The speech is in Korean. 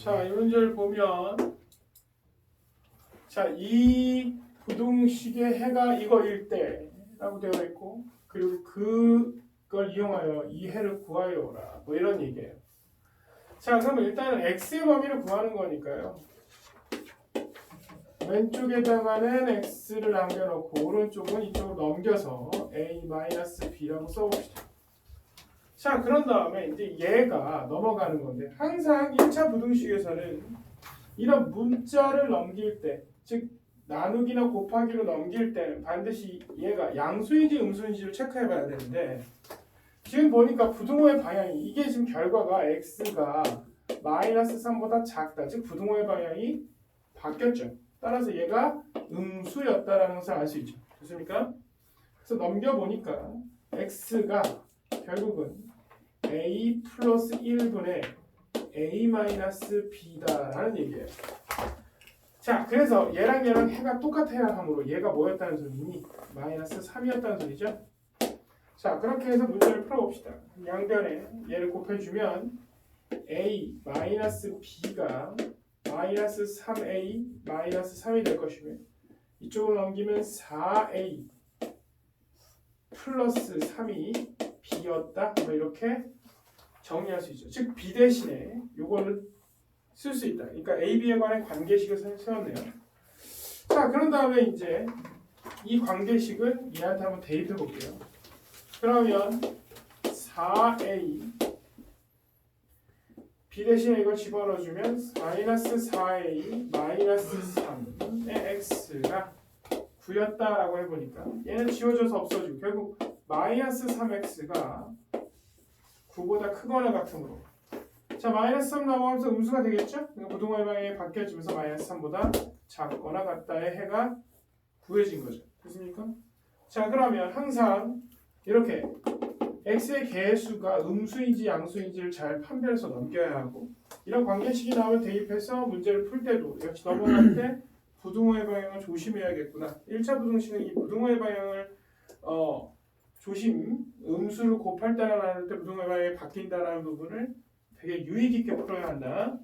자, 이 문제를 보면 자, 이 부동식의 해가 이거일 때라고 되어 있고 그리고 그걸 이용하여 이 해를 구하여라. 뭐 이런 얘기예요. 자, 그럼 일단은 x의 범위를 구하는 거니까요. 왼쪽에다가는 x를 남겨놓고 오른쪽은 이쪽으로 넘겨서 a-b라고 써봅시다. 자, 그런 다음에 이제 얘가 넘어가는 건데 항상 1차 부등식에서는 이런 문자를 넘길 때, 즉 나누기나 곱하기로 넘길 때는 반드시 얘가 양수인지 음수인지를 체크해 봐야 되는데 지금 보니까 부등호의 방향이 이게 지금 결과가 x가 마이너스 3보다 작다. 즉 부등호의 방향이 바뀌었죠. 따라서 얘가 음수였다라는 것을 알 수 있죠. 좋습니까? 그래서 넘겨보니까 x가 결국은 a 플러스 1분의 a 마이너스 b다라는 얘기예요. 자, 그래서 얘랑 얘랑 해가 똑같아야 하므로 얘가 뭐였다는 소리니? 마이너스 3이었다는 소리죠. 자, 그렇게 해서 문제를 풀어봅시다. 양변에 얘를 곱해주면 a 마이너스 b가 마이너스 3a 마이너스 3이 될 것이며 이쪽으로 넘기면 4a 플러스 3이 b였다. 뭐 이렇게 정리할 수 있죠. 즉 b 대신에 요거를 쓸 수 있다. 그러니까 a, b에 관한 관계식을 세- 세웠네요. 자, 그런 다음에 이제 이 관계식을 얘한테 한번 대입해 볼게요. 그러면 4a b 대신에 이걸 집어넣어주면 마이너스 4a 마이너스 3의 x가 9였다라고 해보니까 얘는 지워져서 없어지고 결국 마이너스 3x가 9보다 크거나 같으므로 자 마이너스 3 넘어가면서 음수가 되겠죠? 그러니까 부동호의 방향이 바뀌어지면서 마이너스 3보다 작거나 같다의 해가 구해진 거죠. 됐습니까? 자 그러면 항상 이렇게 x의 개수가 음수인지 양수인지를 잘 판별해서 넘겨야 하고 이런 관계식이 나오면 대입해서 문제를 풀 때도 역시 넘어갈 때 부등호의 방향을 조심해야겠구나. 1차 부등식은 이 부등호의 방향을 어, 조심 음수를 곱할 때나 나눌 때 부등호의 방향이 바뀐다라는 부분을 되게 유의 깊게 풀어야 한다.